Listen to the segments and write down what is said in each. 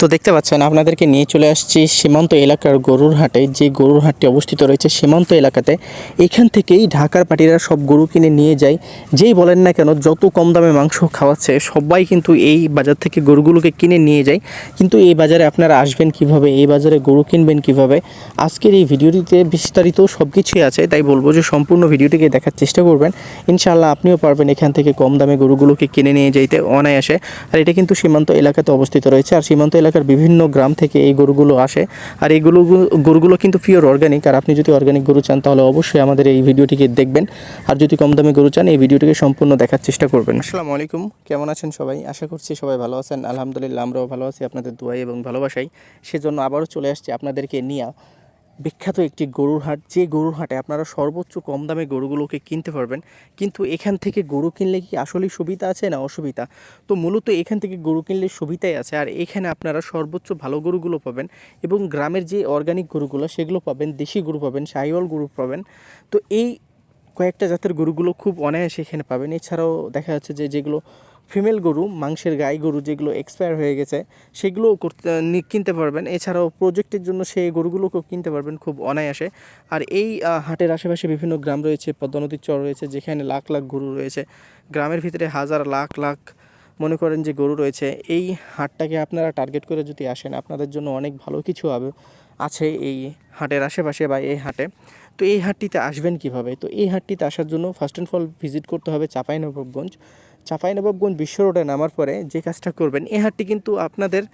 তো দেখতে পাচ্ছেন, আপনাদেরকে নিয়ে চলে আসছি সীমান্ত এলাকার গরুর হাটে যে গরুর হাটটি অবস্থিত রয়েছে সীমান্ত এলাকাতে, এখান থেকেই ঢাকার পাটিরা সব গরু কিনে নিয়ে যায়। যেই বলেন না কেন, যত কম দামে মাংস খাওয়াচ্ছে, সবাই কিন্তু এই বাজার থেকে গরুগুলোকে কিনে নিয়ে যায়। কিন্তু এই বাজারে আপনারা আসবেন কীভাবে, এই বাজারে গরু কিনবেন কীভাবে, আজকের এই ভিডিওটিতে বিস্তারিত সব কিছুই আছে। তাই বলব যে সম্পূর্ণ ভিডিওটিকে দেখার চেষ্টা করবেন। ইনশাআল্লাহ আপনিও পারবেন এখান থেকে কম দামে গরুগুলোকে কিনে নিয়ে যাইতে অনায়াসে। আর এটা কিন্তু সীমান্ত এলাকাতে অবস্থিত রয়েছে। আর সীমান্ত এলাকার বিভিন্ন গ্রাম থেকে এই গরুগুলো আসে। আর এই গরু গরুগুলো কিন্তু পিওর অর্গ্যানিক আর আপনি যদি অর্গ্যানিক গরু চান, তাহলে অবশ্যই আমাদের এই ভিডিওটিকে দেখবেন। আর যদি কম দামে গরু চান, এই ভিডিওটিকে সম্পূর্ণ দেখার চেষ্টা করবেন। আসসালামু আলাইকুম। কেমন আছেন সবাই? আশা করছি সবাই ভালো আছেন। আলহামদুলিল্লাহ, আমরাও ভালো আছি। আপনাদের দোয়াই এবং ভালোবাসাই। সেজন্য আবারও চলে আসছি আপনাদেরকে নিয়ে। বিখ্যাত একটি গরুর হাট, যে গরুর হাটে আপনারা সর্বোচ্চ কম দামে গরুগুলোকে কিনতে পারবেন। কিন্তু এখান থেকে গরু কিনলে কি আসলেই সুবিধা আছে না অসুবিধা? তো মূলত এখান থেকে গরু কিনলে সুবিধাই আছে। আর এখানে আপনারা সর্বোচ্চ ভালো গরুগুলো পাবেন এবং গ্রামের যে অর্গানিক গরুগুলো, সেগুলো পাবেন, দেশি গরু পাবেন, সাহিওয়াল গরু পাবেন। তো এই কয়েকটা জাতের গরুগুলো খুব অনায়াসে এখানে পাবেন। এছাড়াও দেখা যাচ্ছে যে যেগুলো ফিমেল গরু, মাংসের গাই গরু যেগুলো এক্সপায়ার হয়ে গেছে, সেগুলোও করতে কিনতে পারবেন। এছাড়াও প্রজেক্টের জন্য সেই গরুগুলোকেও কিনতে পারবেন খুব অনায়াসে। আর এই হাটের আশেপাশে বিভিন্ন গ্রাম রয়েছে পদ্মা নদীর চর রয়েছে, যেখানে লাখ লাখ গরু রয়েছে। গ্রামের ভিতরে হাজার, লাখ লাখ মনে করেন যে গরু রয়েছে। এই হাটটাকে আপনারা টার্গেট করে যদি আসেন, আপনাদের জন্য অনেক ভালো কিছু হবে আছে এই হাটের আশেপাশে বা এই হাটে। তো এই হাটটিতে আসবেন কীভাবে? তো এই হাটটিতে আসার জন্য ফার্স্ট অ্যান্ড ফল ভিজিট করতে হবে চাঁপাইনবাবগঞ্জ। চাঁপাইনবাবগঞ্জ বিশ্ব রোডে নামার পরে যে কাজটা করবেন এই হাটটি কিন্তু আপনাদের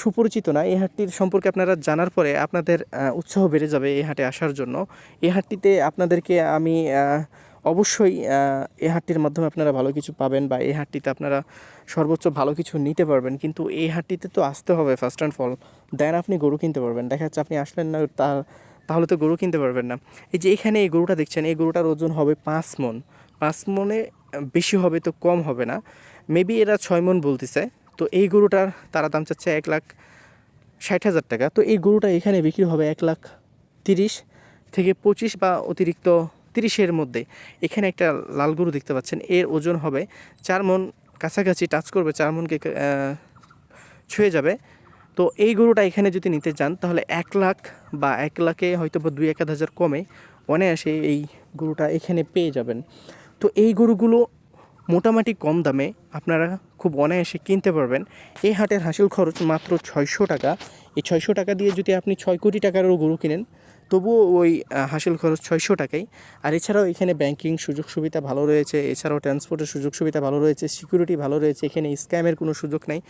সুপরিচিত না। এই হাটটির সম্পর্কে আপনারা জানার পরে আপনাদের উৎসাহ বেড়ে যাবে এই হাটে আসার জন্য। এই হাটটিতে আপনাদেরকে আমি অবশ্যই এই হাটটির মাধ্যমে আপনারা ভালো কিছু পাবেন বা এই হাটটিতে আপনারা সর্বোচ্চ ভালো কিছু নিতে পারবেন। কিন্তু এই হাটটিতে তো আসতে হবে ফার্স্ট অ্যান্ড ফল দেন আপনি গরু কিনতে পারবেন। দেখা যাচ্ছে আপনি আসলেন না, তা, তাহলে তো গরু কিনতে পারবেন না। এই যে এখানে এই গরুটা দেখছেন, এই গরুটার ওজন হবে পাঁচ মন। পাঁচ মনে বেশি হবে তো কম হবে না। মেবি এরা ছয় মন বলতেছে। তো এই গরুটার তারা দাম চাচ্ছে এক লাখ ষাট হাজার টাকা। তো এই গরুটা এখানে বিক্রি হবে এক লাখ তিরিশ থেকে পঁচিশ বা অতিরিক্ত তিরিশের মধ্যে। এখানে একটা লাল গরু দেখতে পাচ্ছেন। এর ওজন হবে চার মন কাছাকাছি টাচ করবে, চার মনকে ছুঁয়ে যাবে। তো এই গরুটা এখানে যদি নিতে চান তাহলে এক লাখ বা এক লাখে হয়তো বা দুই এক হাজার কমে অনায়াসে এই গরুটা এখানে পেয়ে যাবেন। তো এই গরুগুলো মোটামুটি কম দামে আপনারা খুব অনায়াসে কিনতে পারবেন। এই হাটের হাসিল খরচ মাত্র ছয়শো টাকা। এই ছয়শো টাকা দিয়ে যদি আপনি ছয় কোটি টাকারও গরু কিনেন, তবুও ওই হাসিল খরচ ছয়শো টাকাই। আর এছাড়াও এখানে ব্যাংকিং সুযোগ সুবিধা ভালো রয়েছে, এছাড়াও ট্রান্সপোর্টের সুযোগ সুবিধা ভালো রয়েছে সিকিউরিটি ভালো রয়েছে, এখানে স্ক্যামের কোনো সুযোগ নেই।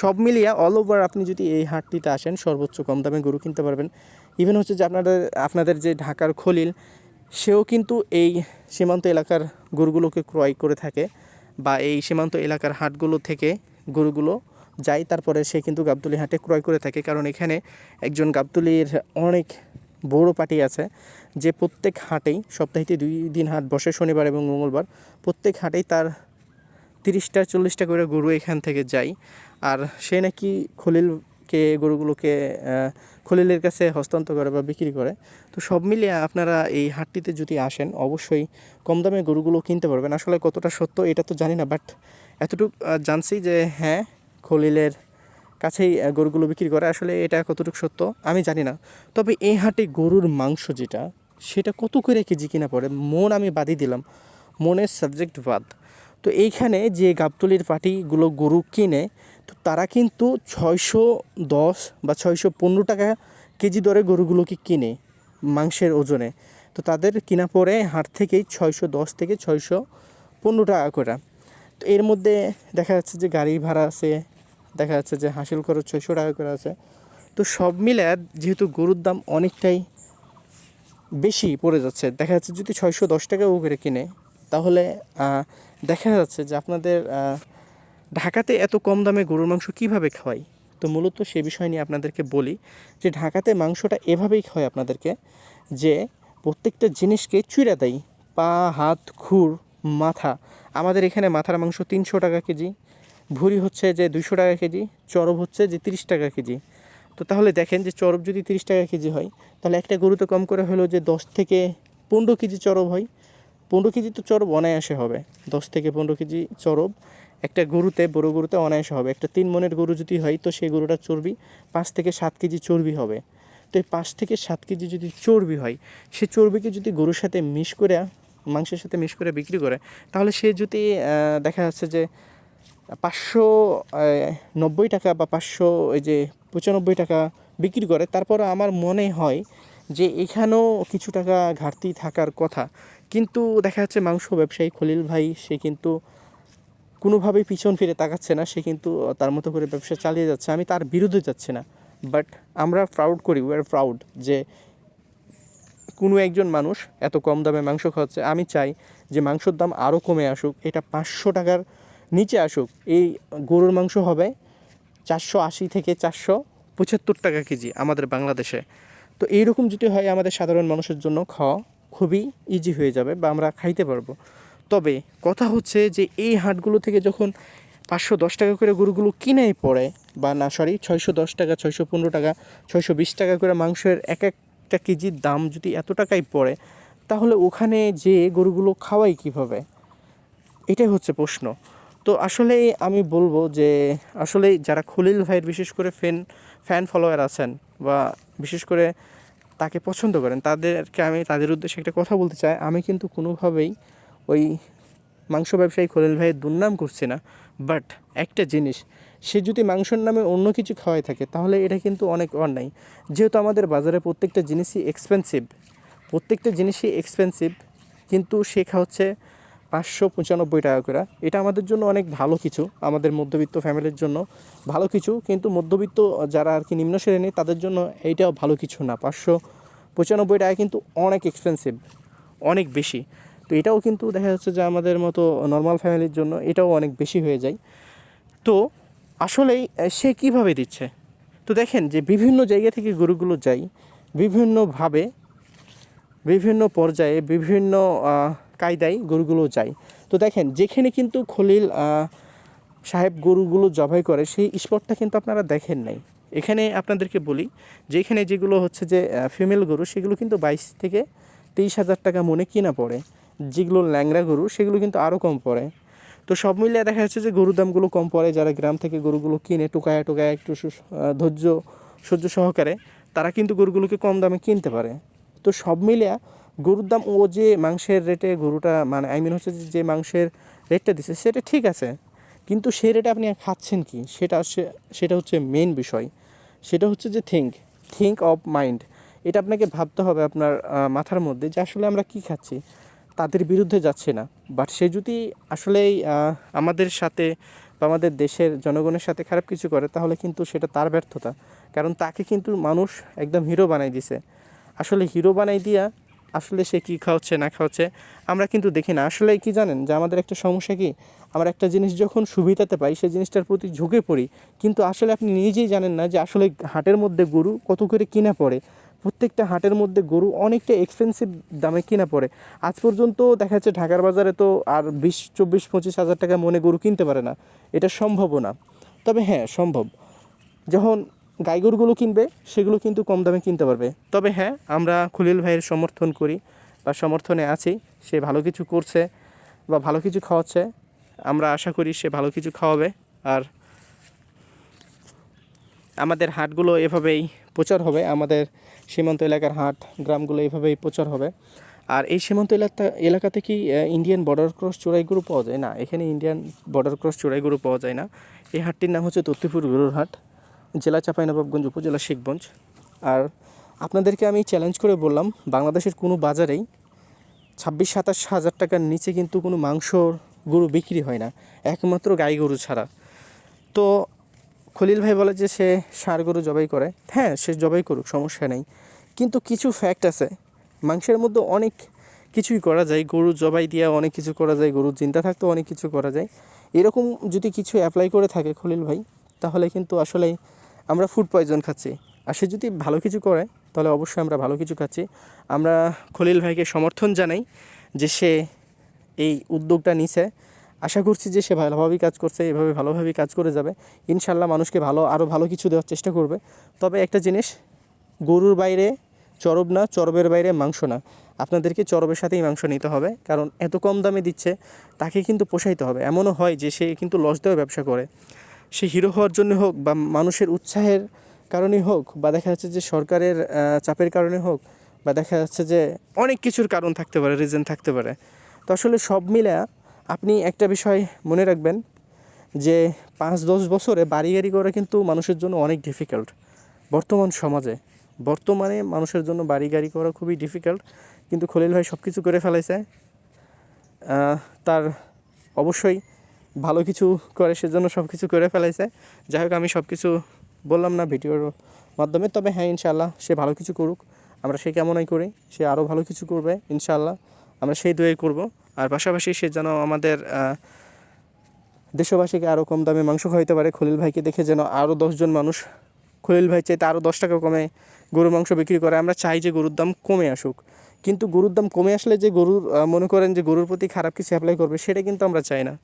সব মিলিয়ে অল ওভার আপনি যদি এই হাটটিতে আসেন, সর্বোচ্চ কম দামে গরু কিনতে পারবেন। ইভেন হচ্ছে যে আপনাদের আপনাদের যে ঢাকার খলিল সেও কিন্তু এই সীমান্ত এলাকার গরুগুলোকে ক্রয় করে থাকে বা এই সীমান্ত এলাকার হাটগুলো থেকে গরুগুলো যায়। তারপরে সে কিন্তু গাবতলি হাটে ক্রয় করে থাকে। কারণ এখানে একজন গাবতলির অনেক বড় পার্টি আছে যে প্রত্যেক হাটেই সপ্তাহে দুই দিন হাট বসে, শনিবার এবং মঙ্গলবার, প্রত্যেক হাটেই তার তিরিশটা, চল্লিশটা করে গরু এখান থেকে যায়। আর সে নাকি খলিলকে গরুগুলোকে খলিলের কাছে হস্তান্তর করে বা বিক্রি করে। তো সব মিলিয়ে আপনারা এই হাটটিতে যদি আসেন, অবশ্যই কম দামে গরুগুলো কিনতে পারবেন। আসলে কতটা সত্য এটা তো জানি না বাট এতটুকু জানছি যে হ্যাঁ খলিলের কাছেই গরুগুলো বিক্রি করে। আসলে এটা কতটুকু সত্য আমি জানি না। তবে এই হাটে গরুর মাংস যেটা, সেটা কত করে কেজি কিনা পড়ে, মন আমি বাদই দিলাম। মনের সাবজেক্ট বাদ। তো এইখানে যে গাবতলির পার্টিগুলো গরু কিনে তো তারা কিন্তু ছয়শো দশ বা ছয়শো পনেরো টাকা কেজি দরে গরুগুলোকে কিনে মাংসের ওজনে। তো তাদের কিনা পরে হাট থেকেই ছয়শো দশ থেকে ছয়শো পনেরো টাকা করে। তো এর মধ্যে দেখা যাচ্ছে যে গাড়ি ভাড়া আছে, দেখা যাচ্ছে যে হাসিল খরচ ছয়শো টাকা করে আছে। তো সব মিলে যেহেতু গরুর দাম অনেকটাই বেশি পড়ে যাচ্ছে, দেখা যাচ্ছে যদি ছয়শো দশ টাকাও করে কিনে, তাহলে দেখা যাচ্ছে যে আপনাদের ঢাকাতে এত কম দামে গরুর মাংস কীভাবে খাওয়াই? তো মূলত সে বিষয় নিয়ে আপনাদেরকে বলি যে ঢাকাতে মাংসটা এভাবেই খাওয়ায় আপনাদেরকে যে প্রত্যেকটা জিনিসকে চুইরা দেয়। পা, হাত, খুর, মাথা। আমাদের এখানে মাথার মাংস তিনশো টাকা কেজি, ভুঁড়ি হচ্ছে যে দুশো টাকা কেজি, চরব হচ্ছে যে তিরিশ টাকা কেজি। তো তাহলে দেখেন যে চরব যদি তিরিশ টাকা কেজি হয়, তাহলে একটা গরুতে কম করে হলো যে দশ থেকে পনেরো কেজি চরব হয়। পনেরো কেজি তো চরব অনায়াসে হবে। দশ থেকে পনেরো কেজি চরব একটা গরুতে, বড় গরুতে অনায়াসে হবে। একটা তিন মনের গরু যদি হয়, তো সেই গরুটা চর্বি পাঁচ থেকে সাত কেজি চর্বি হবে। তো এই পাঁচ থেকে সাত কেজি যদি চর্বি হয়, সে চর্বিকে যদি গরুর সাথে মিশ করে, মাংসের সাথে মিশ করে বিক্রি করে, তাহলে সে যদি দেখা যাচ্ছে যে পাঁচশো নব্বই টাকা বা পাঁচশো, ওই যে পঁচানব্বই টাকা বিক্রি করে, তারপর আমার মনে হয় যে এখানেও কিছু টাকা ঘাটতি থাকার কথা। কিন্তু দেখা যাচ্ছে মাংস ব্যবসায়ী খলিল ভাই, সে কিন্তু কোনোভাবেই পিছন ফিরে তাকাচ্ছে না, সে কিন্তু তার মতো করে ব্যবসা চালিয়ে যাচ্ছে। আমি তার বিরুদ্ধে যাচ্ছি না বাট আমরা প্রাউড করি উই আর প্রাউড যে কোনো একজন মানুষ এত কম দামে মাংস খাওয়াচ্ছে। আমি চাই যে মাংসর দাম আরও কমে আসুক, এটা পাঁচশো টাকার নিচে আসুক। এই গরুর মাংস হবে চারশো আশি থেকে চারশো পঁচাত্তর টাকা কেজি আমাদের বাংলাদেশে। তো এইরকম যদি হয় আমাদের সাধারণ মানুষের জন্য খাওয়া খুবই ইজি হয়ে যাবে বা আমরা খাইতে পারব। তবে কথা হচ্ছে যে এই হাটগুলো থেকে যখন পাঁচশো দশ টাকা করে গরুগুলো কিনেই পড়ে, বা না সরি ছয়শো দশ টাকা, ছয়শো পনেরো টাকা, ছয়শো বিশ টাকা করে মাংসের এক একটা কেজির দাম যদি এত টাকাই পড়ে, তাহলে ওখানে যে গরুগুলো খাওয়াই কীভাবে? এটাই হচ্ছে প্রশ্ন। তো আসলে আমি বলব যে আসলে যারা খলিল ভাইয়ের বিশেষ করে ফ্যান ফ্যান ফলোয়ার আছেন, বা বিশেষ করে তাকে পছন্দ করেন, তাদেরকে আমি, তাদের উদ্দেশ্যে একটা কথা বলতে চাই। আমি কিন্তু কোনোভাবেই ওই মাংস ব্যবসায়ী খলিল ভাইয়ের দুর্নাম করছে না। বাট একটা জিনিস, সে যদি মাংসর নামে অন্য কিছু খাওয়াই থাকে, তাহলে এটা কিন্তু অনেক অন্যায়। যেহেতু আমাদের বাজারে প্রত্যেকটা জিনিসই এক্সপেন্সিভ প্রত্যেকটা জিনিসই এক্সপেন্সিভ কিন্তু সে খাওয়াচ্ছে পাঁচশো পঁচানব্বই টাকা করে। এটা আমাদের জন্য অনেক ভালো কিছু, আমাদের মধ্যবিত্ত ফ্যামিলির জন্য ভালো কিছু, কিন্তু মধ্যবিত্ত যারা আর কি নিম্ন শ্রেণি, তাদের জন্য এইটাও ভালো কিছু না। পাঁচশো পঁচানব্বই টাকা কিন্তু অনেক এক্সপেন্সিভ অনেক বেশি। তো এটাও কিন্তু দেখা যাচ্ছে যে আমাদের মতো নর্মাল ফ্যামিলির জন্য এটাও অনেক বেশি হয়ে যায়। তো আসলেই সে কীভাবে দিচ্ছে? তো দেখেন যে বিভিন্ন জায়গা থেকে গরুগুলো যায়, বিভিন্নভাবে, বিভিন্ন পর্যায়ে বিভিন্ন কায়দায় গরুগুলো যায়। তো দেখেন, যেখানে কিন্তু খলিল সাহেব গরুগুলো জবাই করে, সেই স্পটটা কিন্তু আপনারা দেখেন নাই। এখানে আপনাদেরকে বলি যে এখানে যেগুলো হচ্ছে যে ফিমেল গরু, সেগুলো কিন্তু বাইশ থেকে তেইশ হাজার টাকা মনে কিনা পড়ে। যেগুলো ল্যাংড়া গরু, সেগুলো কিন্তু আরও কম পড়ে। তো সব মিলিয়ে দেখা যাচ্ছে যে গরুর দামগুলো কম পড়ে, যারা গ্রাম থেকে গরুগুলো কিনে টোকায়া টোকায়া একটু ধৈর্য, সহ্য সহকারে, তারা কিন্তু গরুগুলোকে কম দামে কিনতে পারে। তো সব মিলিয়া গরুর দাম ও যে মাংসের রেটে গরুটা মানে আই মিন হচ্ছে যে- মাংসের রেটটা দিচ্ছে সেটা ঠিক আছে। কিন্তু সেই রেটে আপনি খাচ্ছেন কি? সেটা সেটা হচ্ছে মেন বিষয়। সেটা হচ্ছে যে থিঙ্ক থিঙ্ক অফ মাইন্ড এটা আপনাকে ভাবতে হবে আপনার মাথার মধ্যে যে আসলে আমরা কি খাচ্ছি। তাদের বিরুদ্ধে যাচ্ছে না। বাট সে যদি আসলেই আমাদের সাথে বা আমাদের দেশের জনগণের সাথে খারাপ কিছু করে, তাহলে কিন্তু সেটা তার ব্যর্থতা। কারণ তাকে কিন্তু মানুষ একদম হিরো বানাই দিছে। আসলে হিরো বানাই দিয়া আসলে সে কী খাওয়াচ্ছে, না খাওয়াচ্ছে, আমরা কিন্তু দেখি না। আসলে কি জানেন যে আমাদের একটা সমস্যা কি? আমরা একটা জিনিস যখন সুবিধাতে পাই, সেই জিনিসটার প্রতি ঝুঁকে পড়ি। কিন্তু আসলে আপনি নিজেই জানেন না যে আসলে হাটের মধ্যে গরু কত করে কিনা পড়ে। প্রত্যেকটা হাটের মধ্যে গরু অনেকটা এক্সপেন্সিভ দামে কিনা পড়ে। আজ পর্যন্ত দেখা যাচ্ছে ঢাকার বাজারে তো আর বিশ, চব্বিশ, পঁচিশ হাজার টাকা মনে গরু কিনতে পারে না। এটা সম্ভবও না। তবে হ্যাঁ সম্ভব। যখন গাই গরুগুলো কিনবে, সেগুলো কিন্তু কম দামে কিনতে পারবে। তবে হ্যাঁ আমরা খুলিল ভাইয়ের সমর্থন করি বা সমর্থনে আছি। সে ভালো কিছু করছে বা ভালো কিছু খাওয়াচ্ছে। আমরা আশা করি সে ভালো কিছু খাওয়াবে। আর আমাদের হাটগুলো এভাবেই প্রচার হবে। আমাদের সীমান্ত এলাকার হাট, গ্রামগুলো এভাবেই প্রচার হবে। আর এই সীমান্ত এলাকা, এলাকাতে কি ইন্ডিয়ান বর্ডার ক্রস চোরাই গরু পাওয়া যায়? না, এখানে ইন্ডিয়ান বর্ডার ক্রস চোরাই গরু পাওয়া যায় না। এই হাটটির নাম হচ্ছে তত্তিপুর গরুর হাট, জেলা চাঁপাইনবাবগঞ্জ, উপজেলা শিখগঞ্জ। আর আপনাদেরকে আমি চ্যালেঞ্জ করে বললাম, বাংলাদেশের কোনো বাজারেই ছাব্বিশ, সাতাশ হাজার টাকার নিচে কিন্তু কোনো মাংস গরু বিক্রি হয় না, একমাত্র গাই গরু ছাড়া। তো খলিল ভাই বলে যে সে সার গরু জবাই করে। হ্যাঁ সে জবাই করুক, সমস্যা নেই। কিন্তু কিছু ফ্যাক্ট আছে। মাংসের মধ্যে অনেক কিছুই করা যায়, গরু জবাই দিয়ে অনেক কিছু করা যায়, গরুর চিন্তা থাকতেও অনেক কিছু করা যায়। এরকম যদি কিছু অ্যাপ্লাই করে থাকে খলিল ভাই, তাহলে কিন্তু আসলে আমরা ফুড পয়জন খাচ্ছি। আর সে যদি ভালো কিছু করে, তাহলে অবশ্যই আমরা ভালো কিছু খাচ্ছি। আমরা খলিল ভাইকে সমর্থন জানাই যে সে এই উদ্যোগটা নিছে। আশা করছি যে সে ভালোভাবেই কাজ করছে, এভাবে ভালোভাবেই কাজ করে যাবে। ইনশাল্লাহ মানুষকে ভালো, আরও ভালো কিছু দেওয়ার চেষ্টা করবে। তবে একটা জিনিস গরুর বাইরে চরব না, চরবের বাইরে মাংস না। আপনাদেরকে চরবের সাথেই মাংস নিতে হবে, কারণ এত কম দামে দিচ্ছে, তাকে কিন্তু পোষাইতে হবে। এমনও হয় যে সে কিন্তু লস দেওয়া ব্যবসা করে। সে হিরো হওয়ার জন্য হোক বা মানুষের উৎসাহের কারণে হোক বা দেখা যাচ্ছে যে সরকারের চাপের কারণে হোক বা দেখা যাচ্ছে যে অনেক কিছুর কারণ থাকতে পারে রিজন থাকতে পারে। তো আসলে সব মিলে আপনি একটা বিষয় মনে রাখবেন যে পাঁচ দশ বছরে বাড়ি গাড়ি করা কিন্তু মানুষের জন্য অনেক ডিফিকাল্ট বর্তমান সমাজে। বর্তমানে মানুষের জন্য বাড়ি গাড়ি করা খুবই ডিফিকাল্ট কিন্তু খলিল ভাই সব কিছু করে ফেলাইছে। আহ, তার অবশ্যই ভালো কিছু করে সেজন্য সব কিছু করে ফেলাইছে। যাই হোক আমি সব কিছু বললাম না ভিডিওর মাধ্যমে তবে হ্যাঁ ইনশাল্লাহ সে ভালো কিছু করুক। আমরা সে কেমনই করি সে আরও ভালো কিছু করবে ইনশাল্লাহ আমরা সেই দোয়াই করব। আর পাশাপাশি সে যেন আমাদের দেশবাসীকে আরও কম দামে মাংস খাইতে পারে খলিল ভাইকে দেখে যেন আরও দশজন মানুষ খলিল ভাই চাইতে আরও দশ টাকা কমে গরুর মাংস বিক্রি করে, আমরা চাই যে গরুর দাম কমে আসুক। কিন্তু গরুর দাম কমে আসলে যে গরুর মনে করেন যে গরুর প্রতি খারাপ কিছু অ্যাপ্লাই করবে, সেটা কিন্তু আমরা চাই না।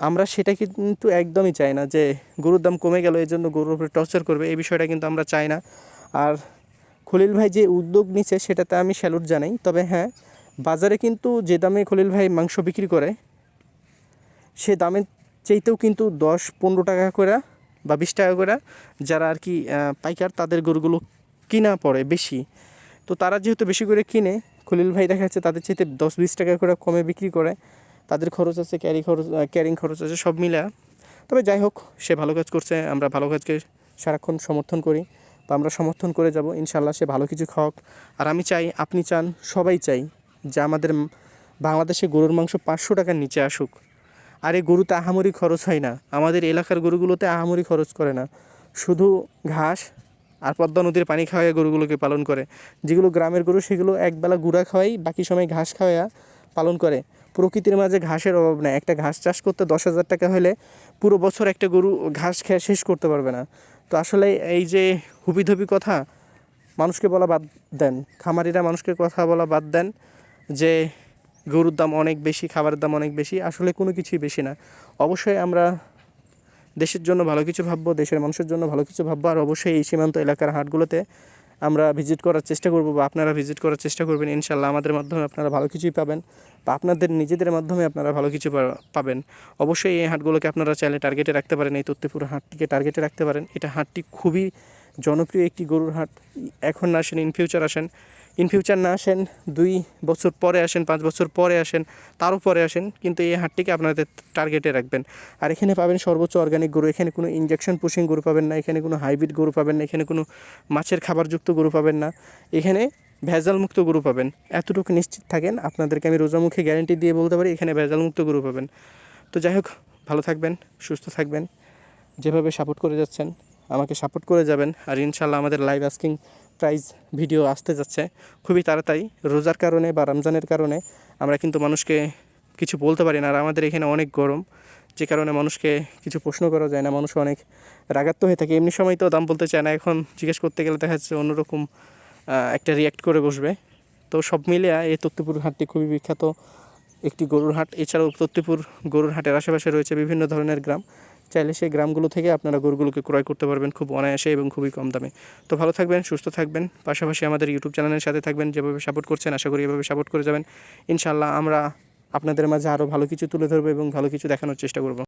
আমরা সেটা কিন্তু একদমই চাই না যে গরুর দাম কমে গেল, এই জন্য গরুর উপরে টর্চার করবে, এই বিষয়টা কিন্তু আমরা চাই না। আর খলিল ভাই যে উদ্যোগ নিচ্ছে সেটাতে আমি স্যালুট জানাই। তবে হ্যাঁ বাজারে কিন্তু যে দামে খলিল ভাই মাংস বিক্রি করে, সে দামের চাইতেও কিন্তু দশ পনেরো টাকা করে বা বিশ টাকা করে যারা আর কি পাইকার, তাদের গরুগুলো কিনা পড়ে বেশি। তো তারা যেহেতু বেশি করে কিনে, খলিল ভাই দেখা যাচ্ছে তাদের চাইতে দশ বিশ টাকা করে কমে বিক্রি করে। তাদের খরচ আছে ক্যারি খরচ ক্যারিং খরচ আছে, সব মিলে। তবে যাই হোক, সে ভালো কাজ করছে, আমরা ভালো কাজকে সারাক্ষণ সমর্থন করি বা আমরা সমর্থন করে যাব, ইনশাল্লাহ সে ভালো কিছু খাওক আর আমি চাই, আপনি চান, সবাই চাই যে আমাদের বাংলাদেশে গরুর মাংস পাঁচশো টাকার নিচে আসুক। আর এই গরুতে আহামরি খরচ হয় না। আমাদের এলাকার গরুগুলোতে আহামরি খরচ করে না। শুধু ঘাস আর পদ্মা নদীর পানি খাওয়াইয়া গরুগুলোকে পালন করে। যেগুলো গ্রামের গরু, সেগুলো একবেলা গুঁড়া খাওয়াই, বাকি সময় ঘাস খাওয়াইয়া পালন করে। প্রকৃতির মাঝে ঘাসের অভাব নেই। একটা ঘাস চাষ করতে দশ হাজার টাকা হলে পুরো বছর একটা গরু ঘাস খেয়ে শেষ করতে পারবে না। তো আসলে এই যে হুবিধবি কথা, মানুষকে বলা বাদ দেন। খামারিরা মানুষকে কথা বলা বাদ দেন যে গরুর দাম অনেক বেশি, খাবারের দাম অনেক বেশি, আসলে কোনো কিছুই বেশি না। অবশ্যই আমরা দেশের জন্য ভালো কিছু ভাববো, দেশের মানুষের জন্য ভালো কিছু ভাববো, আর অবশ্যই এই সীমান্ত এলাকার হাটগুলোতে আমরা ভিজিট করার চেষ্টা করব বা আপনারা ভিজিট করার চেষ্টা করবেন ইনশাল্লাহ আমাদের মাধ্যমে আপনারা ভালো কিছুই পাবেন বা আপনাদের নিজেদের মাধ্যমে আপনারা ভালো কিছু পাবেন। অবশ্যই এই হাটগুলোকে আপনারা চাইলে টার্গেটে রাখতে পারেন, এই তত্ত্বপুর হাটটিকে টার্গেটে রাখতে পারেন। এটা হাটটি খুবই জনপ্রিয় একটি গরুর হাট। এখন না আসেন ইন ফিউচার আসেন। ইন ফিউচার না আসেন, দুই বছর পরে আসেন, পাঁচ বছর পরে আসেন, তারও পরে আসেন, কিন্তু এই হাটটিকে আপনাদের টার্গেটে রাখবেন। আর এখানে পাবেন সর্বোচ্চ অর্গানিক গরু। এখানে কোনো ইঞ্জেকশন পুশিং গরু পাবেন না, এখানে কোনো হাইব্রিড গরু পাবেন না, এখানে কোনো মাছের খাবারযুক্ত গরু পাবেন না। এখানে ভেজাল মুক্ত গরু পাবেন। এতটুকু নিশ্চিত থাকেন, আপনাদেরকে আমি রোজামুখে গ্যারেন্টি দিয়ে বলতে পারি, এখানে ভেজাল মুক্ত গরু পাবেন। তো যাই হোক, ভালো থাকবেন, সুস্থ থাকবেন। যেভাবে সাপোর্ট করে যাচ্ছেন আমাকে সাপোর্ট করে যাবেন আর ইনশাল্লাহ আমাদের লাইভ আস্কিং প্রাইজ ভিডিও আসতে যাচ্ছে। খুবই তাড়াতাড়ি, রোজার কারণে বা রমজানের কারণে আমরা কিন্তু মানুষকে কিছু বলতে পারি না আর আমাদের এখানে অনেক গরম, যে কারণে মানুষকে কিছু প্রশ্ন করা যায় না, মানুষ অনেক রাগাত্ম হয়ে থাকে। এমনি সময় তো দাম বলতে চায় না, এখন জিজ্ঞেস করতে গেলে দেখা যাচ্ছে অন্যরকম একটা রিয়াক্ট করে বসবে। তো সব মিলিয়ে এই তত্ত্বপুর হাটটি খুবই বিখ্যাত একটি গরুর হাট। এছাড়াও তত্ত্বপুর গরুর হাটের আশেপাশে রয়েছে বিভিন্ন ধরনের গ্রাম। চাইলে সেই গ্রামগুলো থেকে আপনারা গরুগুলোকে ক্রয় করতে পারবেন খুব অনায়াসে এবং খুবই কম দামে। তো ভালো থাকবেন, সুস্থ থাকবেন, পাশাপাশি আমাদের ইউটিউব চ্যানেলের সাথে থাকবেন, যেভাবে সাপোর্ট করছেন আশা করি এভাবে সাপোর্ট করে যাবেন। ইনশাল্লাহ আমরা আপনাদের মাঝে আরও ভালো কিছু তুলে ধরবো এবং ভালো কিছু দেখানোর চেষ্টা করব।